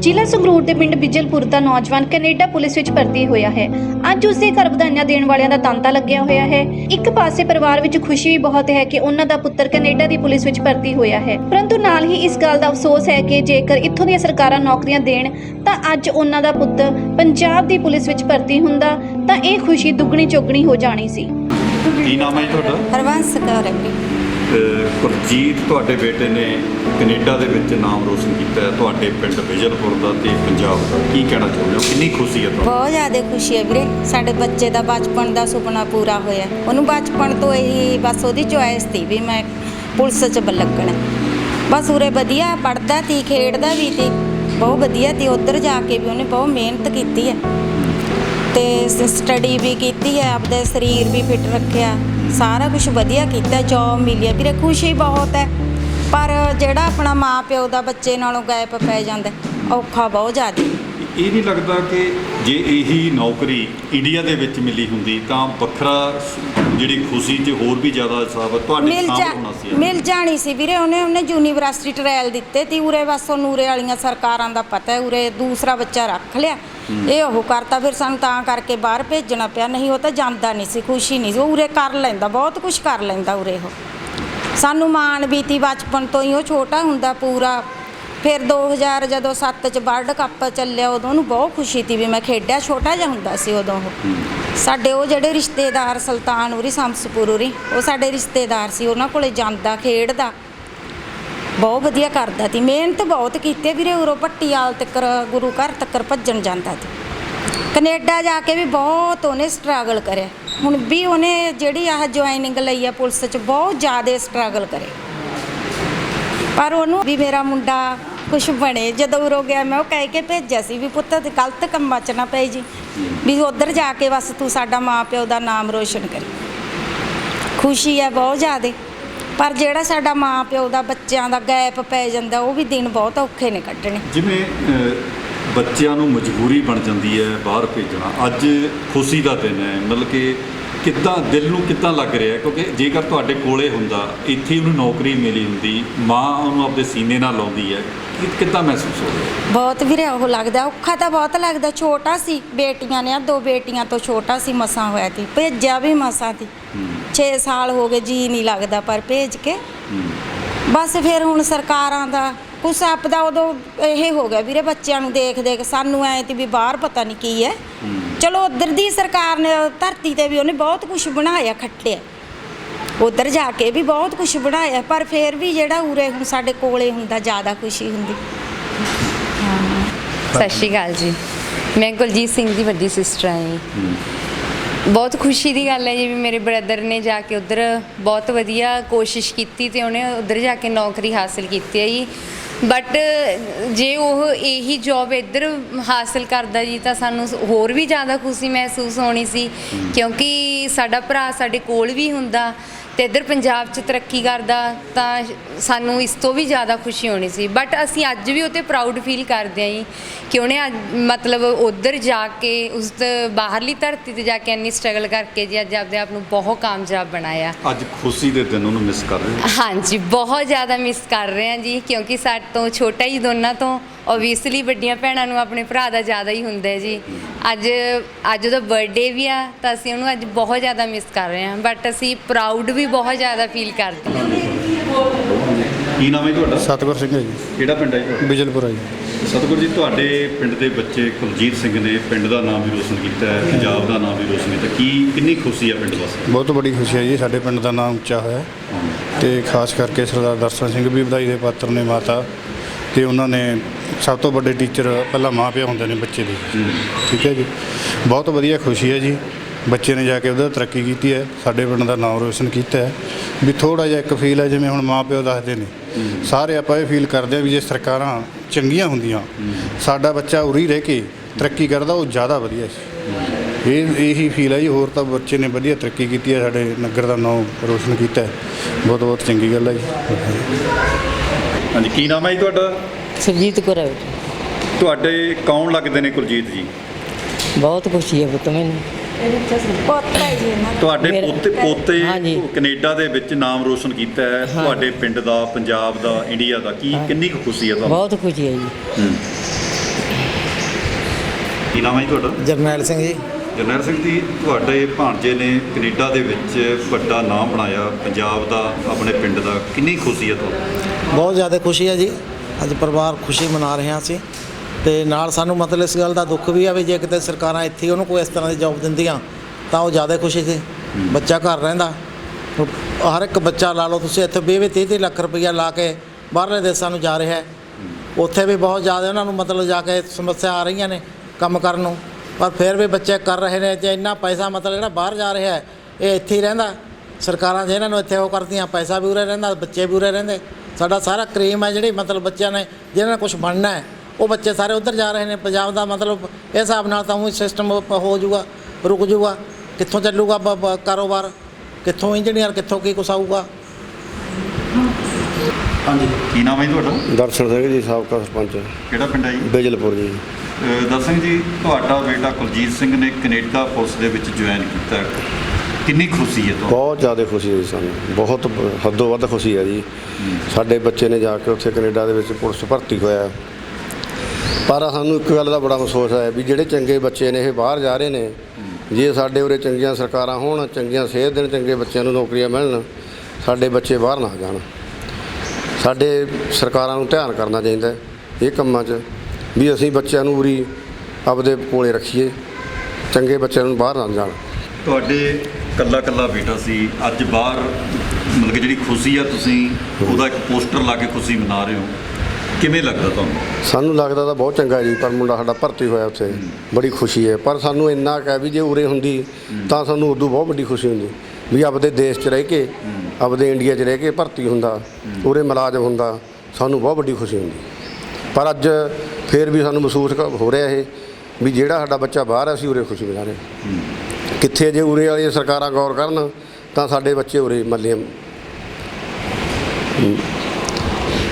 ਜ਼ਿਲ੍ਹਾ ਸੰਗਰੂਰ ਦੇ ਪਿੰਡ ਬਿਜਲਪੁਰ ਦਾ ਨੌਜਵਾਨ ਕੈਨੇਡਾ ਪੁਲਿਸ ਵਿੱਚ ਭਰਤੀ ਹੋਇਆ ਹੈ। ਅੱਜ ਉਸ ਦੇ ਘਰ ਵਧਾਈਆਂ ਦੇਣ ਵਾਲਿਆਂ ਦਾ ਤਾਂਤਾ ਲੱਗਿਆ ਹੋਇਆ ਹੈ। ਇੱਕ ਪਾਸੇ ਪਰਿਵਾਰ ਵਿੱਚ ਖੁਸ਼ੀ ਵੀ ਬਹੁਤ ਹੈ ਕਿ ਉਹਨਾਂ ਦਾ ਪੁੱਤਰ ਕੈਨੇਡਾ ਦੀ ਪੁਲਿਸ ਵਿੱਚ ਭਰਤੀ ਹੋਇਆ ਹੈ। ਪਰੰਤੂ ਨਾਲ ਹੀ ਇਸ ਗੱਲ ਦਾ ਅਫਸੋਸ ਹੈ ਕਿ ਜੇਕਰ ਇੱਥੋਂ ਦੀਆਂ ਸਰਕਾਰਾਂ ਨੌਕਰੀਆਂ ਦੇਣ ਤਾਂ ਅੱਜ ਉਹਨਾਂ ਦਾ ਪੁੱਤ ਪੰਜਾਬ ਦੀ ਪੁਲਿਸ ਵਿੱਚ ਭਰਤੀ ਹੁੰਦਾ ਤਾਂ ਇਹ ਖੁਸ਼ੀ ਦੁੱਗਣੀ ਚੌਗਣੀ ਹੋ ਜਾਣੀ ਸੀ। ਕੀ ਨਾਮ ਹੈ ਜੀ ਤੁਹਾਡਾ? ਹਰਵੰਸ ਕੌਰ ਹੈ। ਗੁਰਜੀਤ ਤੁਹਾਡੇ ਬੇਟੇ ਨੇ ਕੈਨੇਡਾ ਦੇ ਵਿੱਚ ਨਾਮ ਰੋਸ਼ਨ ਕੀਤਾ ਹੈ, ਤੁਹਾਡੇ ਪਿੰਡ ਵਿਜਲਪੁਰ ਦਾ ਤੇ ਪੰਜਾਬ ਦਾ। ਕੀ ਕਹਿਣਾ ਚਾਹੁੰਦੇ ਹੋ? ਕਿੰਨੀ ਖੁਸ਼ੀ ਹੈ ਤੁਹਾਨੂੰ? ਬਹੁਤ ਜ਼ਿਆਦਾ ਖੁਸ਼ੀ ਹੈ ਵੀਰੇ। ਸਾਡੇ ਬੱਚੇ ਦਾ ਬਚਪਨ ਦਾ ਸੁਪਨਾ ਪੂਰਾ ਹੋਇਆ। ਉਹਨੂੰ ਬਚਪਨ ਤੋਂ ਹੀ ਬਸ ਉਹਦੀ ਚੁਆਇਸ ਸੀ ਵੀ ਮੈਂ ਪੁਲਿਸ 'ਚ ਲੱਗਣਾ ਬਸ ਉਰੇ ਵਧੀਆ ਪੜਦਾ ਤੀ ਖੇਡਦਾ ਵੀ ਤੀ ਬਹੁਤ ਵਧੀਆ ਤੀ ਉੱਧਰ ਜਾ ਕੇ ਵੀ ਉਹਨੇ ਬਹੁਤ ਮਿਹਨਤ ਕੀਤੀ ਹੈ। ਤੇ ਸਟੱਡੀ ਵੀ ਕੀਤੀ ਹੈ, ਆਪਦਾ ਸਰੀਰ ਵੀ ਫਿੱਟ ਰੱਖਿਆ। ਸਾਰਾ ਕੁਝ ਵਧੀਆ ਕੀਤਾ ਜੋਬ ਮਿਲਿਆ ਵੀਰੇ ਖੁਸ਼ੀ ਬਹੁਤ ਹੈ, ਪਰ ਜਿਹੜਾ ਆਪਣਾ ਮਾਂ ਪਿਓ ਦਾ ਬੱਚੇ ਨਾਲੋਂ ਗੈਪ ਪੈ ਜਾਂਦਾ ਔਖਾ ਬਹੁਤ ਜ਼ਿਆਦਾ। ਇਹ ਨਹੀਂ ਲੱਗਦਾ ਕਿ ਜੇ ਇਹੀ ਨੌਕਰੀ ਇੰਡੀਆ ਦੇ ਵਿੱਚ ਮਿਲੀ ਹੁੰਦੀ ਤਾਂ ਵੱਖਰਾ ਜਿਹੜੀ ਖੁਸ਼ੀ 'ਚ ਹੋਰ ਵੀ ਜ਼ਿਆਦਾ ਹਿਸਾਬ ਤੁਹਾਡੇ ਸਾਹਮਣੇ ਹੋਣਾ ਸੀ ਮਿਲ ਜਾਣੀ ਸੀ ਵੀਰੇ ਉਹਨੇ ਉਹਨੇ ਯੂਨੀਵਰਸਿਟੀ ਟ੍ਰਾਇਲ ਦਿੱਤੇ ਤੀ ਉਰੇ ਬਸ ਉਹ ਨੂਰੇ ਵਾਲੀਆਂ ਸਰਕਾਰਾਂ ਦਾ ਪਤਾ ਹੈ ਉਰੇ ਦੂਸਰਾ ਬੱਚਾ ਰੱਖ ਲਿਆ। ਇਹ ਉਹ ਕਰਤਾ ਫਿਰ ਸਾਨੂੰ ਤਾਂ ਕਰਕੇ ਬਾਹਰ ਭੇਜਣਾ ਪਿਆ ਨਹੀਂ ਉਹ ਤਾਂ ਜਾਂਦਾ ਨਹੀਂ ਸੀ ਖੁਸ਼ੀ ਨਹੀਂ ਸੀ ਉਹ ਉਰੇ ਕਰ ਲੈਂਦਾ ਬਹੁਤ ਕੁਝ ਕਰ ਲੈਂਦਾ ਉਰੇ ਉਹ। ਸਾਨੂੰ ਮਾਣ ਵੀ ਤੀ ਬਚਪਨ ਤੋਂ ਹੀ ਉਹ ਛੋਟਾ ਹੁੰਦਾ ਪੂਰਾ ਫਿਰ 2000 ਜਦੋਂ 7 ਚ ਵਰਲਡ ਕੱਪ ਚੱਲਿਆ ਉਦੋਂ ਉਹਨੂੰ ਬਹੁਤ ਖੁਸ਼ੀ ਤੀ ਵੀ ਮੈਂ ਖੇਡਿਆ ਛੋਟਾ ਜਿਹਾ ਹੁੰਦਾ ਸੀ ਉਦੋਂ ਉਹ। ਸਾਡੇ ਉਹ ਜਿਹੜੇ ਰਿਸ਼ਤੇਦਾਰ ਸੁਲਤਾਨ ਉਰੀ ਸ਼ਮਸਪੁਰ ਉਰੀ ਉਹ ਸਾਡੇ ਰਿਸ਼ਤੇਦਾਰ ਸੀ ਉਹਨਾਂ ਕੋਲੇ ਜਾਂਦਾ ਖੇਡਦਾ। ਬਹੁਤ ਵਧੀਆ ਕਰਦਾ ਤੀ ਮਿਹਨਤ ਬਹੁਤ ਕੀਤੀ ਵੀਰੇ ਉਰੋਂ ਪੱਟੀਆਲ ਤੱਕਰ ਗੁਰੂ ਘਰ ਤੱਕਰ ਭੱਜਣ ਜਾਂਦਾ ਤੀ ਕੈਨੇਡਾ ਜਾ ਕੇ ਵੀ ਬਹੁਤ ਉਹਨੇ ਸਟਰਗਲ ਕਰਿਆ। ਹੁਣ ਵੀ ਉਹਨੇ ਜਿਹੜੀ ਆਹ ਜੁਆਇਨਿੰਗ ਲਈ ਆ ਪੁਲਿਸ 'ਚ ਬਹੁਤ ਜ਼ਿਆਦਾ ਸਟਰਗਲ ਕਰਿਆ ਪਰ ਉਹਨੂੰ ਵੀ ਮੇਰਾ ਮੁੰਡਾ ਕੁਝ ਬਣੇ। ਜਦੋਂ ਉਰੋਂ ਗਿਆ, ਮੈਂ ਉਹ ਕਹਿ ਕੇ ਭੇਜਿਆ ਸੀ ਵੀ ਪੁੱਤ ਗਲਤ ਕੰਮਾਂ 'ਚ ਨਾ ਪਈ ਜੀ। ਵੀ ਉਧਰ ਜਾ ਕੇ ਬਸ ਤੂੰ ਸਾਡਾ ਮਾਂ ਦਾ ਨਾਮ ਰੋਸ਼ਨ ਕਰੀ। ਖੁਸ਼ੀ ਹੈ ਬਹੁਤ ਜ਼ਿਆਦੇ। ਪਰ ਜਿਹੜਾ ਸਾਡਾ ਮਾਂ ਪਿਓ ਦਾ ਬੱਚਿਆਂ ਦਾ ਗੈਪ ਪੈ ਜਾਂਦਾ, ਉਹ ਵੀ ਦਿਨ ਬਹੁਤ ਔਖੇ ਨੇ ਕੱਢਣੇ। ਜਿਵੇਂ ਬੱਚਿਆਂ ਨੂੰ ਮਜਬੂਰੀ ਬਣ ਜਾਂਦੀ ਹੈ ਬਾਹਰ ਭੇਜਣਾ, ਅੱਜ ਖੁਸ਼ੀ ਦਾ ਦਿਨ ਹੈ। ਮਤਲਬ ਕਿ ਕਿੱਦਾਂ ਦਿਲ ਨੂੰ ਕਿੱਦਾਂ ਲੱਗ ਰਿਹਾ? ਕਿਉਂਕਿ ਜੇਕਰ ਤੁਹਾਡੇ ਕੋਲੇ ਹੁੰਦਾ ਇੱਥੇ ਉਹਨੂੰ ਨੌਕਰੀ ਮਿਲੀ ਹੁੰਦੀ ਮਾਂ ਉਹਨੂੰ ਆਪਣੇ ਸੀਨੇ ਨਾਲ ਲਾਉਂਦੀ ਹੈ ਕਿੱਦਾਂ ਮਹਿਸੂਸ ਹੋ ਰਿਹਾ? ਬਹੁਤ ਵੀਰੇ ਉਹ ਲੱਗਦਾ ਔਖਾ ਤਾਂ ਬਹੁਤ ਲੱਗਦਾ ਛੋਟਾ ਸੀ ਬੇਟੀਆਂ ਨੇ ਆ ਦੋ ਬੇਟੀਆਂ ਤੋਂ ਛੋਟਾ ਸੀ ਮਸਾਂ ਹੋਇਆ ਸੀ ਭੇਜਿਆ ਵੀ ਮਸਾਂ ਸੀ। 6 ਸਾਲ ਹੋ ਗਏ ਜੀ ਨਹੀਂ ਲੱਗਦਾ ਪਰ ਭੇਜ ਕੇ। ਬਸ ਫਿਰ ਹੁਣ ਸਰਕਾਰਾਂ ਦਾ ਕੁਛ ਆਪਦਾ ਉਦੋਂ ਇਹ ਹੋ ਗਿਆ ਵੀਰੇ ਬੱਚਿਆਂ ਨੂੰ ਦੇਖ ਦੇਖ ਸਾਨੂੰ ਐ ਤੇ ਵੀ ਬਾਹਰ ਪਤਾ ਨਹੀਂ ਕੀ ਹੈ। ਚਲੋ ਉਧਰ ਦੀ ਸਰਕਾਰ ਨੇ ਧਰਤੀ ਤੇ ਵੀ ਉਹਨੇ ਬਹੁਤ ਕੁਝ ਬਣਾਇਆ ਖੱਟਿਆ। ਉਧਰ ਜਾ ਕੇ ਵੀ ਬਹੁਤ ਕੁਝ ਬਣਾਇਆ ਪਰ ਫਿਰ ਵੀ ਜਿਹੜਾ ਉਰੇ ਹੁਣ ਸਾਡੇ ਕੋਲੇ ਹੁੰਦਾ ਜ਼ਿਆਦਾ ਖੁਸ਼ੀ ਹੁੰਦੀ। ਸਤਿ ਸ਼੍ਰੀ ਅਕਾਲ ਜੀ। ਮੈਂ ਕੁਲਜੀਤ ਸਿੰਘ ਦੀ ਵੱਡੀ ਸਿਸਟਰ ਹਾਂ ਜੀ। ਬਹੁਤ ਖੁਸ਼ੀ ਦੀ ਗੱਲ ਹੈ ਜੀ ਵੀ ਮੇਰੇ ਬ੍ਰਦਰ ਨੇ ਜਾ ਕੇ ਉਧਰ ਬਹੁਤ ਵਧੀਆ ਕੋਸ਼ਿਸ਼ ਕੀਤੀ ਤੇ ਉਹਨੇ ਉਧਰ ਜਾ ਕੇ ਨੌਕਰੀ ਹਾਸਲ ਕੀਤੀ ਹੈ ਜੀ। ਬਟ ਜੇ ਉਹ ਇਹੀ ਜੌਬ ਇੱਧਰ ਹਾਸਲ ਕਰਦਾ ਜੀ ਤਾਂ ਸਾਨੂੰ ਹੋਰ ਵੀ ਜ਼ਿਆਦਾ ਖੁਸ਼ੀ ਮਹਿਸੂਸ ਹੋਣੀ ਸੀ ਕਿਉਂਕਿ ਸਾਡਾ ਭਰਾ ਸਾਡੇ ਕੋਲ ਵੀ ਹੁੰਦਾ ਤੇ ਇੱਧਰ ਪੰਜਾਬ 'ਚ ਤਰੱਕੀ ਕਰਦਾ ਤਾਂ ਸਾਨੂੰ ਇਸ ਤੋਂ ਵੀ ਜ਼ਿਆਦਾ ਖੁਸ਼ੀ ਹੋਣੀ ਸੀ। ਬਟ ਅਸੀਂ ਅੱਜ ਵੀ ਉਹ 'ਤੇ ਪ੍ਰਾਊਡ ਫੀਲ ਕਰਦੇ ਹਾਂ ਜੀ ਕਿ ਉਹਨੇ ਅੱਜ ਮਤਲਬ ਉਧਰ ਜਾ ਕੇ ਉਸ ਬਾਹਰਲੀ ਧਰਤੀ ਤੇ ਜਾ ਕੇ ਇੰਨੀ ਸਟਰਗਲ ਕਰਕੇ ਜੀ ਅੱਜ ਆਪਦੇ ਆਪ ਨੂੰ ਬਹੁਤ ਕਾਮਯਾਬ ਬਣਾਇਆ। ਅੱਜ ਖੁਸ਼ੀ ਦੇ ਦਿਨ ਉਹਨੂੰ ਮਿਸ ਕਰ ਰਹੇ ਹੋ? ਹਾਂਜੀ ਬਹੁਤ ਜ਼ਿਆਦਾ ਮਿਸ ਕਰ ਰਹੇ ਹਾਂ ਜੀ ਕਿਉਂਕਿ ਸਾਡੇ ਤੋਂ ਛੋਟਾ ਹੀ ਦੋਨਾਂ ਤੋਂ ਓਬਵੀਅਸਲੀ ਵੱਡੀਆਂ ਭੈਣਾਂ ਨੂੰ ਆਪਣੇ ਭਰਾ ਦਾ ਜ਼ਿਆਦਾ ਹੀ ਹੁੰਦਾ ਹੈ ਜੀ। ਅੱਜ ਅੱਜ ਉਹਦਾ ਬਰਥਡੇ ਵੀ ਆ ਤਾਂ ਅਸੀਂ ਉਹਨੂੰ ਅੱਜ ਬਹੁਤ ਜ਼ਿਆਦਾ ਮਿਸ ਕਰ ਰਹੇ ਹਾਂ। ਬਟ ਅਸੀਂ ਪ੍ਰਾਊਡ ਵੀ ਬਹੁਤ ਜ਼ਿਆਦਾ ਫੀਲ ਕਰਦੇ ਹਾਂ। ਕੀ ਨਾਮ ਹੈ ਤੁਹਾਡਾ? ਸਤਿਗੁਰ ਸਿੰਘ ਹੈ ਜੀ। ਕਿਹੜਾ ਪਿੰਡ ਹੈ ਤੁਹਾਡਾ? ਬਿਜਲਪੁਰਾ ਜੀ। ਸਤਿਗੁਰ ਜੀ ਤੁਹਾਡੇ ਪਿੰਡ ਦੇ ਬੱਚੇ ਕੁਲਜੀਤ ਸਿੰਘ ਨੇ ਪਿੰਡ ਦਾ ਨਾਮ ਵੀ ਰੋਸ਼ਨ ਕੀਤਾ ਹੈ ਪੰਜਾਬ ਦਾ ਨਾਮ ਵੀ ਰੋਸ਼ਨ ਕੀਤਾ ਕੀ ਕਿੰਨੀ ਖੁਸ਼ੀ ਹੈ ਪਿੰਡ ਵਾਸਤੇ? ਬਹੁਤ ਵੱਡੀ ਖੁਸ਼ੀ ਹੈ ਜੀ। ਸਾਡੇ ਪਿੰਡ ਦਾ ਨਾਮ ਉੱਚਾ ਹੋਇਆ ਤੇ ਖਾਸ ਕਰਕੇ ਸਰਦਾਰ ਦਰਸ਼ਨ ਸਿੰਘ ਵੀ ਵਧਾਈ ਦੇ ਪਾਤਰ ਨੇ ਮਾਤਾ ਤੇ ਉਹਨਾਂ ਨੇ ਸਭ ਤੋਂ ਵੱਡੇ ਟੀਚਰ ਪਹਿਲਾਂ ਮਾਂ ਪਿਓ ਹੁੰਦੇ ਨੇ ਬੱਚੇ ਦੇ। ਠੀਕ ਹੈ ਜੀ? ਬਹੁਤ ਵਧੀਆ ਖੁਸ਼ੀ ਹੈ ਜੀ। ਬੱਚੇ ਨੇ ਜਾ ਕੇ ਉਹਦਾ ਤਰੱਕੀ ਕੀਤੀ ਹੈ। ਸਾਡੇ ਪਿੰਡ ਦਾ ਨਾਮ ਰੋਸ਼ਨ ਕੀਤਾ ਹੈ। ਵੀ ਥੋੜਾ ਜਿਹਾ ਇੱਕ ਫੀਲ ਹੈ, ਜਿਵੇਂ ਹੁਣ ਮਾਂ ਪਿਓ ਦੱਸਦੇ ਨੇ। ਸਾਰੇ ਆਪਾਂ ਇਹ ਫੀਲ ਕਰਦੇ ਆ ਵੀ ਜੇ ਸਰਕਾਰਾਂ ਚੰਗੀਆਂ ਹੁੰਦੀਆਂ, ਸਾਡਾ ਬੱਚਾ ਉਰੀ ਰਹਿ ਕੇ ਤਰੱਕੀ ਕਰਦਾ, ਉਹ ਜ਼ਿਆਦਾ ਵਧੀਆ ਸੀ। ਇਹ, ਇਹੀ ਫੀਲ ਹੈ ਜੀ। ਹੋਰ ਤਾਂ ਬੱਚੇ ਨੇ ਵਧੀਆ ਤਰੱਕੀ ਕੀਤੀ ਹੈ। ਸਾਡੇ ਨਗਰ ਦਾ ਨਾਮ ਰੋਸ਼ਨ ਕੀਤਾ ਹੈ। ਬਹੁਤ ਬਹੁਤ ਚੰਗੀ ਗੱਲ ਹੈ ਜੀ। ਹਾਂਜੀ, ਕੀ ਨਾਮ ਹੈ ਜੀ ਤੁਹਾਡਾ? ਸੁਰਜੀਤ ਕੌਰ ਹੈ। ਬੇਟਾ। ਤੁਹਾਡੇ ਕੌਣ ਲੱਗਦੇ ਨੇ ਕੁਲਜੀਤ ਜੀ? ਬਹੁਤ ਖੁਸ਼ੀ ਹੈ ਪੁੱਤ ਮੈਨੂੰ। ਪੁੱਤ ਹੈ ਜੀ ਇਹਨਾਂ ਦਾ। ਤੁਹਾਡੇ ਮੇਰਾ- ਪੋਤੇ ਪੋਤੇ ਹਾਂਜੀ। ਕੈਨੇਡਾ ਦੇ ਵਿੱਚ ਨਾਮ ਰੋਸ਼ਨ ਕੀਤਾ ਹੈ। ਹਾਂ। ਤੁਹਾਡੇ ਪਿੰਡ ਦਾ ਪੰਜਾਬ ਦਾ ਇੰਡੀਆ ਦਾ ਕੀ। ਕਿੰਨੀ ਕੁ ਖੁਸ਼ੀ ਹੈ ਤੁਹਾਨੂੰ? ਬਹੁਤ ਖੁਸ਼ੀ ਹੈ ਜੀ। ਹੂੰ। ਕੀ ਨਾਮ ਹੈ ਜੀ ਤੁਹਾਡਾ? ਜਰਨੈਲ ਸਿੰਘ ਜੀ। ਜਰਨੈਲ ਸਿੰਘ ਜੀ ਤੁਹਾਡੇ ਭਾਣਜੇ ਨੇ ਕੈਨੇਡਾ ਦੇ ਵਿੱਚ ਵੱਡਾ ਨਾਮ ਬਣਾਇਆ। ਪੰਜਾਬ ਦਾ ਆਪਣੇ ਪਿੰਡ ਦਾ। ਕਿੰਨੀ ਖੁਸ਼ੀ ਹੈ ਤੁਹਾਨੂੰ? ਬਹੁਤ ਜ਼ਿਆਦਾ ਖੁਸ਼ੀ ਹੈ ਜੀ। ਅੱਜ ਪਰਿਵਾਰ ਖੁਸ਼ੀ ਮਨਾ ਰਹੇ ਅਸੀਂ ਤੇ ਨਾਲ ਸਾਨੂੰ ਮਤਲਬ ਇਸ ਗੱਲ ਦਾ ਦੁੱਖ ਵੀ ਆ ਵੀ ਜੇ ਕਿਤੇ ਸਰਕਾਰਾਂ ਇੱਥੇ ਉਹਨੂੰ ਕੋਈ ਇਸ ਤਰ੍ਹਾਂ ਦੀ ਜੌਬ ਦਿੰਦੀਆਂ ਤਾਂ ਉਹ ਜ਼ਿਆਦਾ ਖੁਸ਼ੀ ਸੀ। ਬੱਚਾ ਘਰ ਰਹਿੰਦਾ। ਹਰ ਇੱਕ ਬੱਚਾ ਲਾ ਲਓ ਤੁਸੀਂ ਇੱਥੇ 20 30 30 ਲੱਖ ਰੁਪਈਆ ਲਾ ਕੇ ਬਾਹਰਲੇ ਦੇਸ਼ਾਂ ਨੂੰ ਜਾ ਰਿਹਾ ਹੈ। ਉੱਥੇ ਵੀ ਬਹੁਤ ਜ਼ਿਆਦਾ ਉਹਨਾਂ ਨੂੰ ਮਤਲਬ ਜਾ ਕੇ ਸਮੱਸਿਆ ਆ ਰਹੀਆਂ ਨੇ ਕੰਮ ਕਰਨ ਨੂੰ। ਪਰ ਫਿਰ ਵੀ ਬੱਚੇ ਕਰ ਰਹੇ ਨੇ ਜੇ ਇੰਨਾ ਪੈਸਾ ਮਤਲਬ ਜਿਹੜਾ ਬਾਹਰ ਜਾ ਰਿਹਾ ਹੈ ਇਹ ਇੱਥੇ ਹੀ ਰਹਿੰਦਾ। ਸਰਕਾਰਾਂ ਜੇ ਇਹਨਾਂ ਨੂੰ ਇੱਥੇ ਉਹ ਕਰਦੀਆਂ ਪੈਸਾ ਵੀ ਉਰੇ ਰਹਿੰਦਾ ਬੱਚੇ ਵੀ ਉਰੇ ਰਹਿੰਦੇ। ਸਾਡਾ ਸਾਰਾ ਕਰੀਮ ਹੈ ਜਿਹੜੀ ਮਤਲਬ ਬੱਚਿਆਂ ਨੇ ਜਿਹਨਾਂ ਨੇ ਕੁਝ ਬਣਨਾ ਹੈ ਉਹ ਬੱਚੇ ਸਾਰੇ ਉੱਧਰ ਜਾ ਰਹੇ ਨੇ। ਪੰਜਾਬ ਦਾ ਮਤਲਬ ਇਸ ਹਿਸਾਬ ਨਾਲ ਤਾਂ ਉਹ ਸਿਸਟਮ ਹੋ ਜਾਊਗਾ ਰੁਕ ਜਾਊਗਾ। ਕਿੱਥੋਂ ਚੱਲੂਗਾ ਕਾਰੋਬਾਰ? ਕਿੱਥੋਂ ਇੰਜੀਨੀਅਰ ਕਿੱਥੋਂ ਕੀ ਕੁਛ ਆਊਗਾ? ਹਾਂਜੀ। ਕੀ ਨਾਮ ਹੈ ਜੀ ਤੁਹਾਡਾ? ਦਰਸ਼ਨ ਸਿੰਘ ਜੀ ਸਾਬਕਾ ਸਰਪੰਚ। ਕਿਹੜਾ ਪਿੰਡ ਹੈ ਜੀ? ਬਿਜਲਪੁਰ ਜੀ। ਦਰਸ਼ਨ ਜੀ ਤੁਹਾਡਾ ਬੇਟਾ ਕੁਲਜੀਤ ਸਿੰਘ ਨੇ ਕੈਨੇਡਾ ਪੁਲਿਸ ਦੇ ਵਿੱਚ ਜੁਆਇਨ ਕੀਤਾ ਹੈ। ਕਿੰਨੀ ਖੁਸ਼ੀ ਹੈ ਤੁਹਾਨੂੰ? ਬਹੁਤ ਜ਼ਿਆਦਾ ਖੁਸ਼ੀ ਹੈ ਜੀ ਸਾਨੂੰ। ਬਹੁਤ ਹੱਦੋਂ ਵੱਧ ਖੁਸ਼ੀ ਹੈ ਜੀ। ਸਾਡੇ ਬੱਚੇ ਨੇ ਜਾ ਕੇ ਉੱਥੇ ਕੈਨੇਡਾ ਦੇ ਵਿੱਚ ਪੁਲਿਸ ਭਰਤੀ ਹੋਇਆ। ਪਰ ਸਾਨੂੰ ਇੱਕ ਗੱਲ ਦਾ ਬੜਾ ਅਫਸੋਸ ਹੈ ਵੀ ਜਿਹੜੇ ਚੰਗੇ ਬੱਚੇ ਨੇ ਇਹ ਬਾਹਰ ਜਾ ਰਹੇ ਨੇ ਜੇ ਸਾਡੇ ਉਰੇ ਚੰਗੀਆਂ ਸਰਕਾਰਾਂ ਹੋਣ ਚੰਗੀਆਂ ਸਿਹਤ ਦੇਣ ਚੰਗੇ ਬੱਚਿਆਂ ਨੂੰ ਨੌਕਰੀਆਂ ਮਿਲਣ ਸਾਡੇ ਬੱਚੇ ਬਾਹਰ ਨਾ ਜਾਣ। ਸਾਡੇ ਸਰਕਾਰਾਂ ਨੂੰ ਧਿਆਨ ਕਰਨਾ ਚਾਹੀਦਾ ਇਹ ਕੰਮਾਂ 'ਚ ਵੀ ਅਸੀਂ ਬੱਚਿਆਂ ਨੂੰ ਉਰੀ ਆਪਦੇ ਕੋਲੇ ਰੱਖੀਏ ਚੰਗੇ ਬੱਚਿਆਂ ਨੂੰ ਬਾਹਰ ਨਾ ਜਾਣ। ਤੁਹਾਡੇ ਕੱਲਾ ਕੱਲਾ ਬੇਟਾ ਸੀ। ਅੱਜ ਬਾਹਰ ਮਤਲਬ ਕਿ ਜਿਹੜੀ ਖੁਸ਼ੀ ਆ ਤੁਸੀਂ ਉਹਦਾ ਇੱਕ ਪੋਸਟਰ ਲਾ ਕੇ ਖੁਸ਼ੀ ਮਨਾ ਰਹੇ ਹੋ। ਕਿਵੇਂ ਲੱਗਦਾ ਤੁਹਾਨੂੰ? ਸਾਨੂੰ ਲੱਗਦਾ ਤਾਂ ਬਹੁਤ ਚੰਗਾ ਜੀ ਪਰ ਮੁੰਡਾ ਸਾਡਾ ਭਰਤੀ ਹੋਇਆ ਉੱਥੇ। ਬੜੀ ਖੁਸ਼ੀ ਹੈ। ਪਰ ਸਾਨੂੰ ਇੰਨਾ ਕਹਿ ਵੀ ਜੇ ਉਰੇ ਹੁੰਦੀ ਤਾਂ ਸਾਨੂੰ ਉਦੋਂ ਬਹੁਤ ਵੱਡੀ ਖੁਸ਼ੀ ਹੁੰਦੀ। ਵੀ ਆਪਦੇ ਦੇਸ਼ 'ਚ ਰਹਿ ਕੇ ਆਪਦੇ ਇੰਡੀਆ 'ਚ ਰਹਿ ਕੇ ਭਰਤੀ ਹੁੰਦਾ ਉਰੇ ਮੁਲਾਜ਼ਮ ਹੁੰਦਾ ਸਾਨੂੰ ਬਹੁਤ ਵੱਡੀ ਖੁਸ਼ੀ ਹੁੰਦੀ। ਪਰ ਅੱਜ ਫੇਰ ਵੀ ਸਾਨੂੰ ਮਹਿਸੂਸ ਹੋ ਰਿਹਾ ਇਹ ਵੀ ਜਿਹੜਾ ਸਾਡਾ ਬੱਚਾ ਬਾਹਰ ਹੈ ਅਸੀਂ ਉਰੇ ਖੁਸ਼ੀ ਮਨਾ ਰਹੇ ਕਿੱਥੇ ਜੇ ਉਰੇ ਵਾਲੀਆਂ ਸਰਕਾਰਾਂ ਗੌਰ ਕਰਨ ਤਾਂ ਸਾਡੇ ਬੱਚੇ ਉਰੇ ਮੱਲੇ